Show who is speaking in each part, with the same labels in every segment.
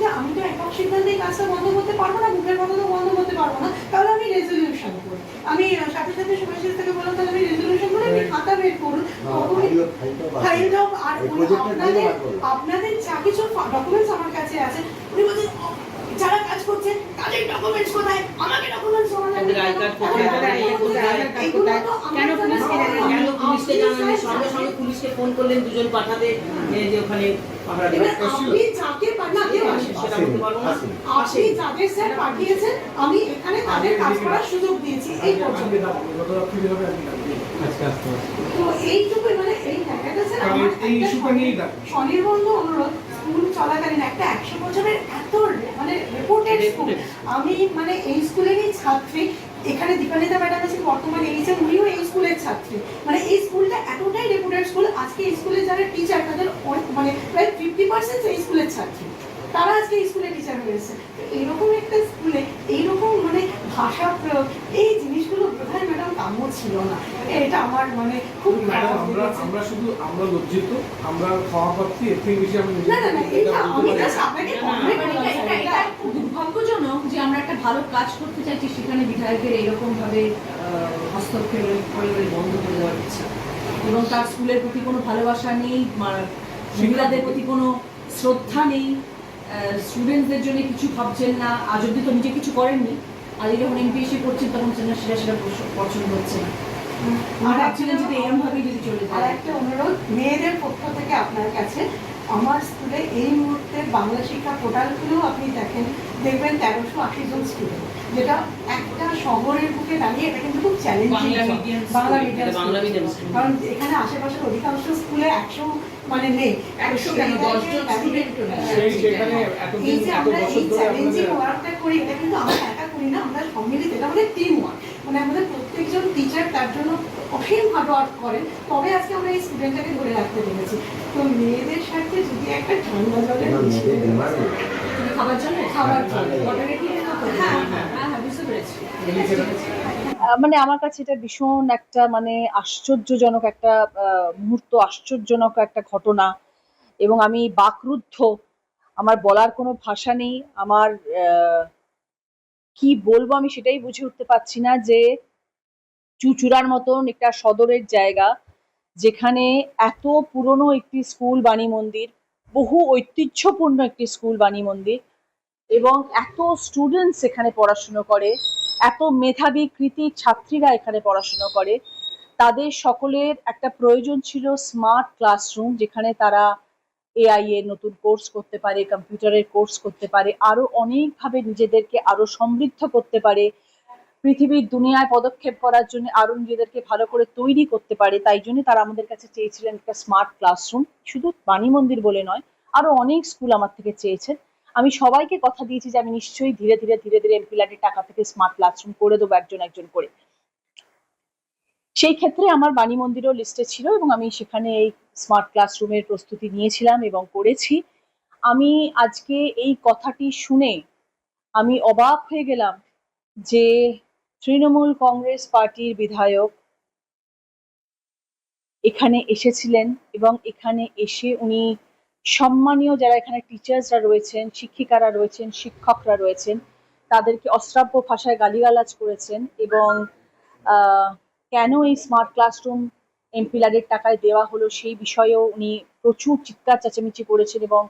Speaker 1: যে আমি তো একক সিদ্ধান্তে কাজটা বন্ধ করতে পারব না মুখের কথা তো বন্ধ করতে পারব না তাহলে আমি রেজলিউশন করি আমি সাথে সাথে সুভাষিস থেকে বললাম তাহলে আমি রেজলিউশন করে আমি খাতা বের করুন। ফাইল দাও আর আপনাদের। আপনাদের যা কিছু ডকুমেন্টস আমার কাছে আছে উনি বলছেন "ও, যারা কাজ করছে তাদের ডকুমেন্টস কোথায়? আমাকে ডকুমেন্টস?
Speaker 2: সঙ্গে সঙ্গে পুলিশকে ফোন করলেন দুজন পাঠাতে যে ওখানে
Speaker 1: যাকে
Speaker 2: সেটা বলতে পারব না
Speaker 1: আপনি যাদের স্যার পাঠিয়েছেন আমি এখানে তাদের কাজ করার সুযোগ দিয়েছি এই পর্যন্ত।
Speaker 3: আজকে আসতে হবে।
Speaker 1: তো এইটুকুই মানে এই জায়গাটা স্যার আমার
Speaker 3: এই
Speaker 1: একটা
Speaker 3: ইস্যুটা নিয়েই ডাক।
Speaker 1: স্বনির্বন্ধ অনুরোধ স্কুল চলাকালীন একটা একশো বছরের এত মানে রেপুটেড স্কুল। আমি মানে এই স্কুলেরই ছাত্রী এখানে দীপালিতা ম্যাডাম আছেন বর্তমানে এইচএম উনিও এই স্কুলের ছাত্রী। মানে এই স্কুলটা এতটাই রেপুটেড স্কুল আজকে এই স্কুলে যারা টিচার তাদের মানে প্রায় ফিফটি পার্সেন্ট এই স্কুলের ছাত্রী। তারা আজকে এই স্কুলে টিচার হয়েছে তো এইরকম একটা স্কুলে এইরকম মানে ভাষা প্রয়োগ এই জিনিসগুলো বোধহয় ম্যাডাম কাম্য ছিল না। এটা আমার মানে খুব খারাপ
Speaker 3: আমরা আমরা শুধু আমরা লজ্জিত আমরা ক্ষমা পাচ্ছি এর থেকে বেশি আমি
Speaker 1: না না না এটা আমি
Speaker 3: না।
Speaker 1: আপনাকে
Speaker 4: মানে দুর্ভাগ্যজনক যে আমরা একটা ভালো কাজ করতে চাইছি সেখানে বিধায়কের এইরকম ভাবে হস্তক্ষেপ করে বন্ধ করে দেওয়ার ইচ্ছা। এবং তার স্কুলের প্রতি কোনো ভালোবাসা নেই মহিলাদের প্রতি কোনো শ্রদ্ধা নেই। স্টুডেন্টসদের জন্য কিছু ভাবছেন না। আজ অব্দি তো নিজে কিছু করেননি। আজ যখন এমপিএসি করছেন তখন সেটা সেটা সেটা পছ- পছন্দ হচ্ছে না।
Speaker 1: আর
Speaker 4: আর ভাবছিলেন যদি এরম যদি চলে
Speaker 1: আর একটা অনুরোধ মেয়েদের পক্ষ থেকে আপনার কাছে। আমার স্কুলে এই মুহূর্তে বাংলা শিক্ষা পোর্টাল খুলেও আপনি দেখেন দেখবেন তেরোশো আশি জন স্টুডেন্ট যেটা একটা শহরের বুকে দাঁড়িয়ে এটা কিন্তু খুব চ্যালেঞ্জিং
Speaker 2: বাংলা
Speaker 1: মিডিয়াম। কারণ এখানে আশেপাশের অধিকাংশ স্কুলে একশো মানে নেই। এই যে আমরা এই চ্যালেঞ্জিং ওয়ার্কটা করি এটা কিন্তু আমরা একা করি না আমরা সম্মিলিত এটা আমাদের টিম ওয়ার্ক মানে আমাদের প্রত্যেকজন টিচার তার জন্য অসীম হার্ড ওয়ার্ক করেন। তবে আজকে আমরা এই স্টুডেন্টটাকে ধরে রাখতে পেরেছি। তো মেয়েদের সাথে যদি একটা ঠান্ডা জলের
Speaker 4: খাবার জন্য
Speaker 1: খাবার জন্য।
Speaker 4: হ্যাঁ হ্যাঁ হ্যাঁ
Speaker 5: মানে আমার কাছে এটা ভীষণ একটা মানে আশ্চর্যজনক একটা মুহূর্ত, আশ্চর্যজনক একটা ঘটনা। এবং আমি বাকরুদ্ধ। আমার বলার কোনো ভাষা নেই। আমার কি বলব আমি সেটাই বুঝে উঠতে পারছি না যে চুচুড়ার মতন একটা সদরের জায়গা, যেখানে এত পুরনো একটি স্কুল বাণী মন্দির, বহু ঐতিহ্যপূর্ণ একটি স্কুল বাণী মন্দির, এবং এত স্টুডেন্টস এখানে পড়াশুনো করে। এত মেধাবী কৃতি ছাত্রীরা এখানে পড়াশুনো করে। তাদের সকলের একটা প্রয়োজন ছিল স্মার্ট ক্লাসরুম যেখানে তারা এআই এর নতুন কোর্স করতে পারে কম্পিউটারের কোর্স করতে পারে, আরও অনেকভাবে নিজেদেরকে আরও সমৃদ্ধ করতে পারে। পৃথিবীর দুনিয়ায় পদক্ষেপ করার জন্য আরও নিজেদেরকে ভালো করে তৈরি করতে পারে। তাই জন্য তারা আমাদের কাছে চেয়েছিলেন একটা স্মার্ট ক্লাসরুম শুধু বাণী মন্দির বলে নয়, আরও অনেক স্কুল আমার থেকে চেয়েছেন। আমি সবাইকে কথা দিয়েছি যে আমি নিশ্চয়ই ধীরে ধীরে ধীরে ধীরে এমপিলারের টাকা থেকে স্মার্ট ক্লাসরুম করে দেবো একজন একজন করে। সেই ক্ষেত্রে আমার বাণী মন্দিরও লিস্টে ছিল এবং আমি সেখানে এই স্মার্ট ক্লাসরুমের প্রস্তুতি নিয়েছিলাম এবং করেছি। আমি আজকে এই কথাটি শুনে আমি অবাক হয়ে গেলাম যে তৃণমূল কংগ্রেস পার্টির বিধায়ক এখানে এসেছিলেন এবং এখানে এসে উনি সম্মানীয় যারা এখানে টিচার্সরা রয়েছেন, শিক্ষিকারা রয়েছেন, শিক্ষকরা রয়েছেন, তাদেরকে অশ্রাব্য ভাষায় গালিগালাজ করেছেন এবং কেন এই স্মার্ট ক্লাসরুম এমপিলারের টাকায় দেওয়া হলো সেই বিষয়েও উনি প্রচুর চিৎকার চেঁচামেচি করেছেন এবং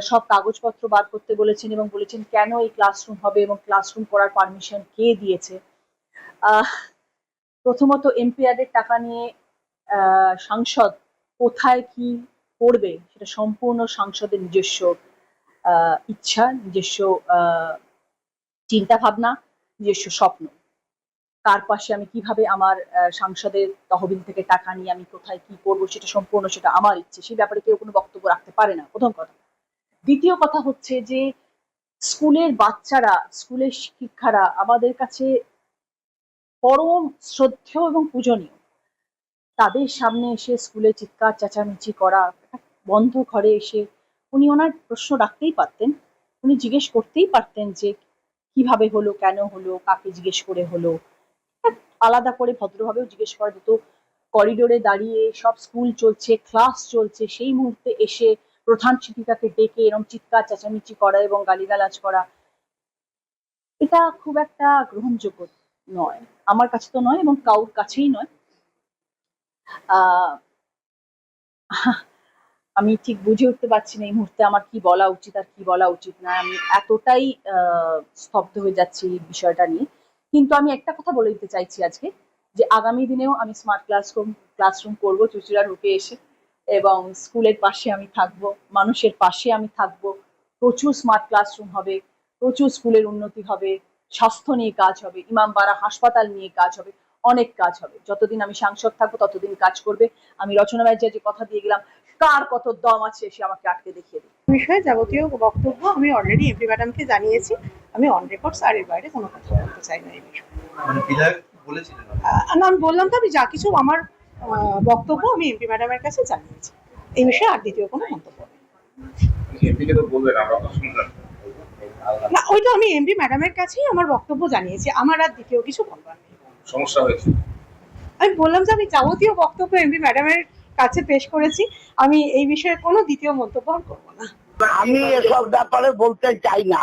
Speaker 5: সব কাগজপত্র বার করতে বলেছেন এবং বলেছেন কেন এই ক্লাসরুম হবে এবং ক্লাসরুম করার পারমিশন কে দিয়েছে। প্রথমত এমপিআরের টাকা নিয়ে সাংসদ কোথায় কি করবে, সেটা সম্পূর্ণ সাংসদের নিজস্ব ইচ্ছা, নিজস্ব চিন্তা ভাবনা নিজস্ব স্বপ্ন। কার পাশে আমি কীভাবে আমার সাংসদের তহবিল থেকে টাকা নিয়ে আমি কোথায় কি করব, সেটা সম্পূর্ণ সেটা আমার ইচ্ছে সেই ব্যাপারে কেউ কোনো বক্তব্য রাখতে পারে না। প্রথম কথা। দ্বিতীয় কথা হচ্ছে যে, স্কুলের বাচ্চারা, স্কুলের শিক্ষারা আমাদের কাছে পরম শ্রদ্ধেয় এবং পূজনীয়। তাদের সামনে এসে স্কুলে চিৎকার, চেঁচামেচি করা বন্ধ ঘরে এসে উনি ওনার প্রশ্ন রাখতেই পারতেন। উনি জিজ্ঞেস করতেই পারতেন যে, কীভাবে হলো, কেন হলো, কাকে জিজ্ঞেস করে হলো? আলাদা করে ভদ্রভাবেও জিজ্ঞেস করা যেত। করিডোরে দাঁড়িয়ে সব স্কুল চলছে, ক্লাস চলছে, সেই মুহূর্তে এসে প্রধান শিক্ষিকাকে ডেকে এরকম চিৎকার, চেঁচামেচি করা এবং গালিগালাজ করা। এটা খুব একটা গ্রহণযোগ্য নয়। আমার কাছে তো নয় এবং কাউর কাছেই নয়। আমি ঠিক বুঝে উঠতে পারছি না এই মুহূর্তে আমার কি বলা উচিত আর কি বলা উচিত না। আমি এতটাই স্তব্ধ হয়ে যাচ্ছি এই বিষয়টা নিয়ে। কিন্তু আমি একটা কথা বলে দিতে চাইছি আজকে, যে আগামী দিনেও আমি স্মার্ট ক্লাসরুম ক্লাসরুম করব চুচুড়া রূপে এসে এবং স্কুলের পাশে আমি থাকব, মানুষের পাশে আমি থাকব। প্রচুর স্মার্ট ক্লাসরুম হবে, প্রচুর স্কুলের উন্নতি হবে, স্বাস্থ্য নিয়ে কাজ হবে ইমামবাড়া হাসপাতাল নিয়ে কাজ হবে। অনেক কাজ হবে। যতদিন আমি সাংসদ থাকব ততদিন কাজ করবে। আমি রচনা ব্যানার্জি যে কথা দিয়ে গেলাম কার কত দম আছে সে আমাকে আটকে দেখিয়ে দেবে
Speaker 1: বিষয়ে যাবতীয় বক্তব্য আমি অলরেডি এমপি ম্যাডামকে জানিয়েছি। আমি অন রেকর্ড আর এর বাইরে কোনো কথা বলতে চাই না এই বিষয়ে।
Speaker 6: মানে
Speaker 1: না আমি বললাম তো আমি যা কিছু আমার বক্তব্য আমি এমপি ম্যাডামের কাছে জানিয়েছি। এই বিষয়ে আর দ্বিতীয় কোনো মন্তব্য নেই।
Speaker 6: তো বলবেন আমরা তো শুনলাম।
Speaker 1: না ওইটা আমি এমপি ম্যাডামের কাছেই আমার বক্তব্য জানিয়েছি। আমার আর দ্বিতীয় কিছু বলবার নেই।
Speaker 6: সমস্যা হয়েছে।
Speaker 1: আমি বললাম যে আমি যাবতীয় বক্তব্য এমপি ম্যাডামের কাছে পেশ করেছি। আমি এই বিষয়ে কোনো দ্বিতীয় মন্তব্য করব না।
Speaker 7: আমি এসব ব্যাপারে বলতে চাই না।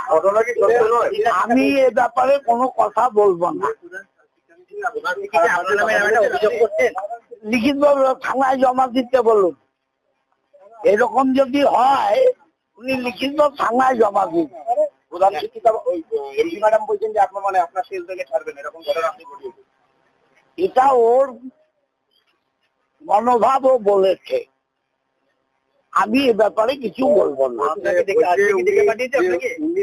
Speaker 7: আমি এ ব্যাপারে কোনো কথা বলব না।
Speaker 6: অভিযোগ করছেন
Speaker 7: লিখিত থানায় জমা দিতে বলুন। এরকম যদি হয় উনি লিখিত থানায় জমা দিন।
Speaker 6: প্রধান শিক্ষিকা এমপি ম্যাডাম বলছেন যে আপনার মানে আপনার সেল থেকে ছাড়বেন এরকম ঘটনা আপনি ঘটিয়েছেন।
Speaker 7: এটা ওর মনোভাবও বলেছে। আমি এ ব্যাপারে কিছু বলব না।
Speaker 6: উনি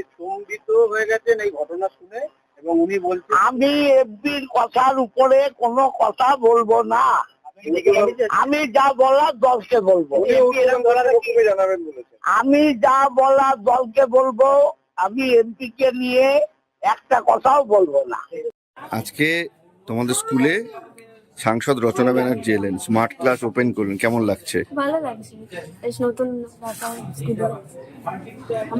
Speaker 6: হয়ে গেছেন এই ঘটনা শুনে এবং উনি বলছেন
Speaker 7: আমি এফবির কথার উপরে কোনো কথা বলব না। আমি যা বলার দলকে বলব। আমি যা বলার দলকে বলব আমি এমপি কে নিয়ে একটা কথাও বলব না।
Speaker 8: আজকে তোমাদের স্কুলে সাংসদ রচনা ব্যানার্জি এলেন স্মার্ট ক্লাস ওপেন করলেন কেমন লাগছে?
Speaker 9: ভালো লাগছে। বেশ নতুন ব্যাপার স্কুলে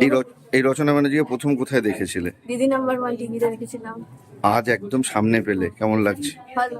Speaker 8: এই র- এই রচনা ব্যানার্জিকে প্রথম কোথায় দেখেছিলে?
Speaker 9: দিদি নাম্বার ওয়ান টিভিতে দেখেছিলাম।
Speaker 8: আজ একদম সামনে পেলে কেমন লাগছে?
Speaker 9: ভালো।